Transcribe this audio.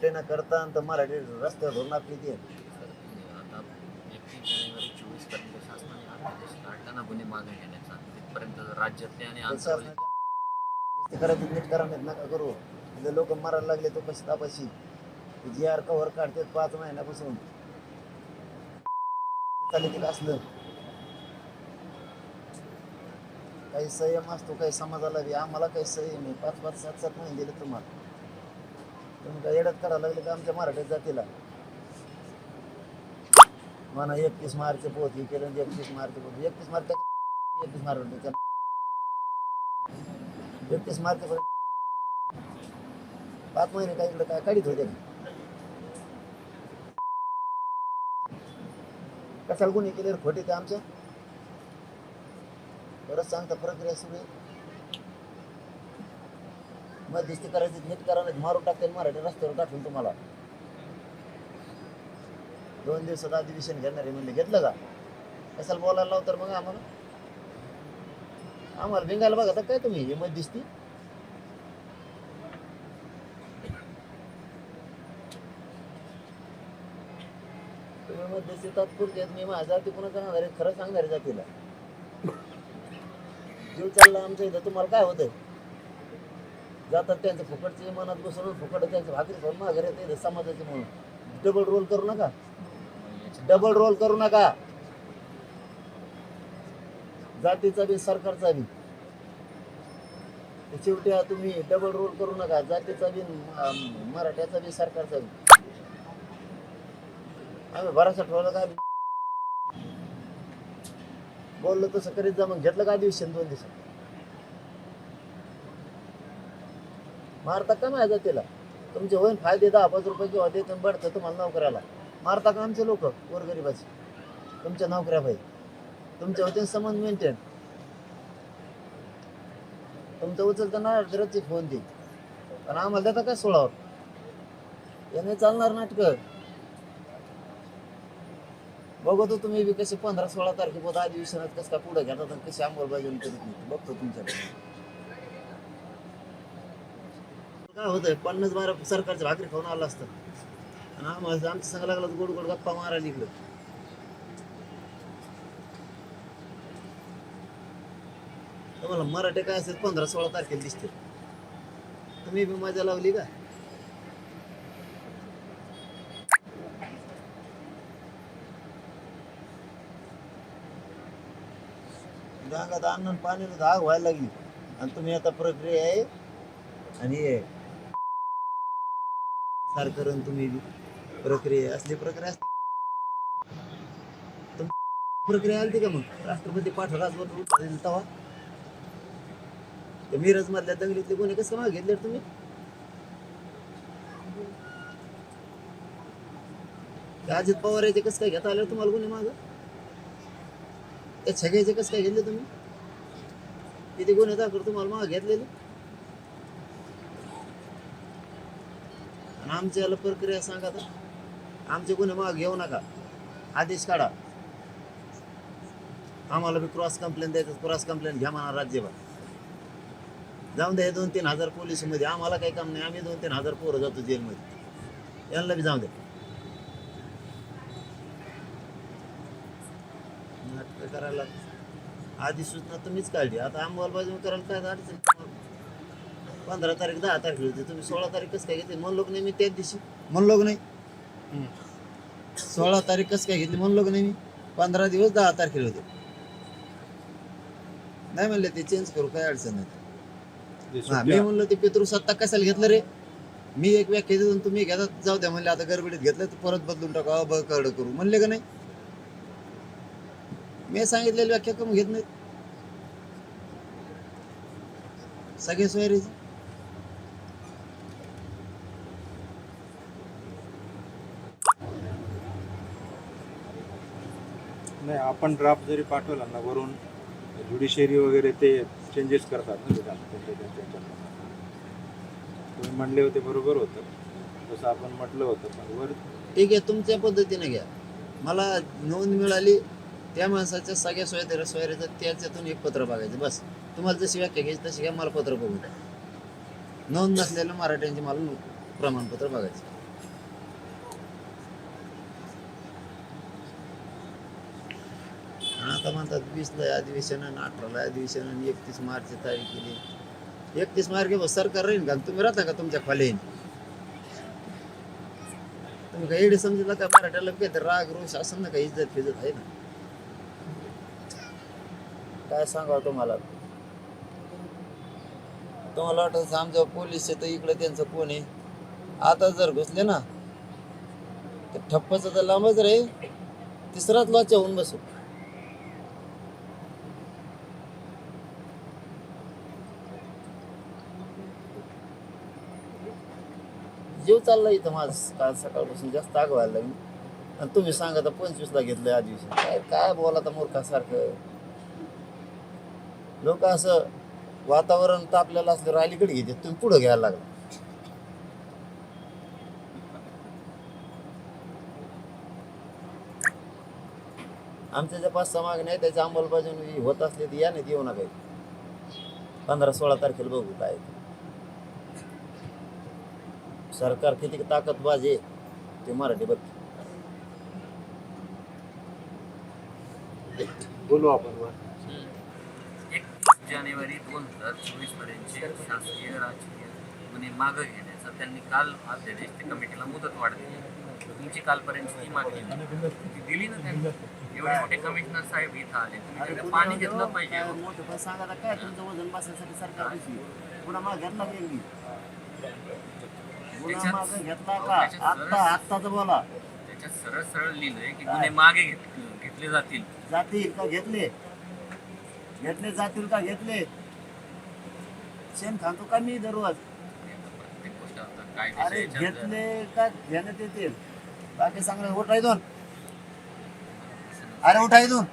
एकटे न करता आणि तर मराठी रस्त्यावर धरून आपली ती आता एकतीस जानेवारी चोवीसपर्यंत शासनाने अध्यादेश काढला ना गुन्हे मागे घेण्याचा. तिथपर्यंत राज्यातले आणि आंतरराष्ट्रीय करायचं नीट करा नाहीत नका करू. लोक मारायला लागले तो कशी तापाशी? जी आर कव्हर काढते पाच महिन्यापासून. चालेल तिला असलं. काही संयम असतो काही समाजाला बी. आम्हाला काही संयम आहे. पाच पाच सात सात महिने दिले तुम्हाला. तुम्ही काय येड्यात करायला लागले का आमच्या मराठीत जातीला? म्हणा एकतीस मार्च पोत हे केलं एकतीस मार्च पोहोच एकतीस मार्च एकतीस मार्च एकतीस मार्च पाच महिने काय इकडे काय काढीत होते कशाला गुन्हे केले खोटे ते आमच्या परत सांगता प्रक्रिया सुरू आहे. मध्यस्थी करायची नीट करा नाही मारून टाकते मराठी रस्त्यावर टाकून तुम्हाला. दोन दिवसात अधिवेशन घेणार आहे म्हणजे घेतलं का? कशाला बोलायला लावतर मग आम्हाला? आम्हाला भिंगायला बघा तर काय तुम्ही हे मध्यस्थी तुम्ही मध्यस्थी तात्पुरते मी माझा जाती पुन्हा जाणार आहे? खरं सांगणार आहे जातीला. जीव चालला आमच्या इथं तुम्हाला काय होतंय? जातात त्यांचं फुकटचे मनात बसून फुकट त्यांचं भाकरी खाऊन माघार येते समाजाचे म्हणून. डबल रोल करू नका. डबल रोल करू नका. जातीचा बी सरकारचा बी. शेवटी तुम्ही डबल रोल करू नका. जातीचा बी मराठ्याचा बी सरकारचा बी. आम्ही बराचसा ठेवला का? बोललो तसं करीत जा मग. घेतलं का दिवशी दोन दिवसात? मारता का माझ्या जातीला? तुमचे होईन फायदे दहा पाच रुपये किंवा देतो बढतं तुम्हाला नोकऱ्याला. मारता का आमचे लोक? गोरगरिबाचे. तुमच्या नोकऱ्या पाहिजे तुमच्या होते संबंध मेंटेन तुमचं उचलताना ना फोन दे. पण आम्हाला देता काय सोळावर? याने चालणार नाटक. बघतो तुम्ही बी कसे पंधरा सोळा तारखेपर्यंत अधिवेशनात कसं काय पुढे घेतात आणि कशी अंमलबजावणी करीत नाही बघतो तुमच्याकडे. काय होतंय. पन्नास बारा सरकारच्या भाकरी खाऊन आलं असतं. आणि आम्हाला आमचं सांगायला लागलं गोड गोड गप्पा मारायला इकडं तुम्हाला मराठी काय असेल पंधरा सोळा तारखेला दिसते. तुम्ही बी मजा लावली का? गांगात अन्न आणि धाग व्हायला लागली. आणि तुम्ही आता प्रक्रिया आहे आणि हे सारखं रन तुम्ही प्रक्रिया असली प्रक्रिया असते. प्रक्रिया आली का मग? राष्ट्रपती पाठराजवर तेव्हा. ते मिरज मधल्या दंगलीतले कोणी कसं मागे घेतले तुम्ही? अजित पवार याचे कसं काय घेता आले तुम्हाला कोणी माग? ते छगेचे कसं काय घेतले तुम्ही? किती गुन्हे दाखल तुम्हाला माग घेतलेले? आणि आमच्या याला प्रक्रिया सांगा तर. आमचे गुन्हे माग घेऊ नका. आदेश काढा. आम्हाला बी क्रॉस कंप्लेंट द्यायचं क्रॉस कंप्लेंट घ्या म्हणा राज्यभर. जाऊन द्या हे दोन तीन हजार पोलीसमध्ये. आम्हाला काही काम नाही. आम्ही दोन तीन हजार पोरं जातो जेलमध्ये. यांना बी जाऊन द्या. नाटकं करायला आधी सूचना तुम्हीच काढली. आता अंमलबजावणी करायला काय अडचण? पंधरा तारीख दहा तारीख होती तुम्ही सोळा तारीख कसं काय घेतली? म्हणलो की नाही मी त्याच दिवशी. म्हणलो की नाही. सोळा तारीख कसं काय घेतली? म्हणलो की नाही मी पंधरा दिवस दहा तारखेला होते. नाही म्हणले ते चेंज करू काय अडचण नाही. हा, मी म्हणलं ते पितृसत्ता कशाला घेतलं रे? मी एक व्याख्या देऊन तुम्ही घेतात. जाऊ द्या म्हणले आता गडबडीत घेतलं तर परत बदलून टाका. ब कड करू म्हणले का नाही? मी सांगितलेली व्याख्या कमी घेत नाहीत सगळे सोयरीचे नाही आपण ड्राफ्ट जरी पाठवला ना वरून ज्युडिशरी वगैरे ते चेंजेस करतात ना विधान त्यांच्या तुम्ही म्हणले होते बरोबर होतं. तसं आपण म्हटलं होतं पण वर ठीक आहे तुमच्या पद्धतीने घ्या. मला नोंद मिळाली त्या माणसाच्या सगळ्या सोयऱ्या सोयऱ्याचं त्याच्यातून एक पत्र बघायचं बस. तुम्हाला जशी व्याख्या घ्यायची तशी घ्या मला पत्र बघू द्या. नोंद नसलेलं मराठ्यांचे मला प्रमाणपत्र बघायचं. आता म्हणतात वीसला अधिवेशन आणि अठराला अधिवेशन आणि एकतीस मार्च तारीख केली. एकतीस मार्च बस सरकार राहील का? तुम्ही राहता का तुमच्या खोलीन तुम्ही काही एवढे समजलं का मराठ्याला काही तर राग रोष असं ना काही इज्जत फिजत आहे ना? काय सांगावं तुम्हाला? तुम्हाला वाटत आमच्या पोलीस तर इकडे त्यांचं कोण आहे? आता जर घुसले ना तर ठप्पच तर लांबच रे तिसराच लॉच्या होऊन बसू जीव चालला इथं माझं. काल सकाळपासून जास्त आग व्हायला लागली. आणि तुम्ही सांगा तर पंचवीसला घेतलं आधी काय काय बोला तर मूर्खासारखं. लोक असं वातावरण तापलेलं असलं अलीकडे घेते तुम्ही पुढे घ्यायला लागला. आमच्या ज्या पाच सहा मागण्या आहेत त्याच्या अंमलबजावणी होत असले तर या नाही देऊ नका. पंधरा सोळा तारखेला बघू काय सरकार किती ताकदबाज आहे ते मराठी बघ. बोलू आपण जानेवारी दोन हजार चोवीस पर्यंतचे शासकीय राजकीय गुन्हे मागं घेण्याचा त्यांनी काल अध्यादेश ते कमिटीला मुदत वाढ दिली तुमची कालपर्यंतची ही मागणी. ती दिली ना त्यांनी. एवढे मोठे कमिशनर साहेब इथं आले. तुम्ही पाणी घेतलं पाहिजे. मोठं? पण सांगा काय तुमचं वजन बसायसाठी सरकार पुन्हा मग घेतला मागं घेतला का? आत्ता आत्ताच बोला. त्याच्यात सरळ सरळ लिहिलंय की गुन्हे मागे घेत- घेतले जातील. जातील का घेतले? घेतले जातील का घेतले? शेण खातो का मी दररोज? प्रत्येक गोष्ट आता अरे कायदेशीर याच्यात घेतले का घेण्यात येतील? बाकी सांगणार उठा इथून अरे उठा इथून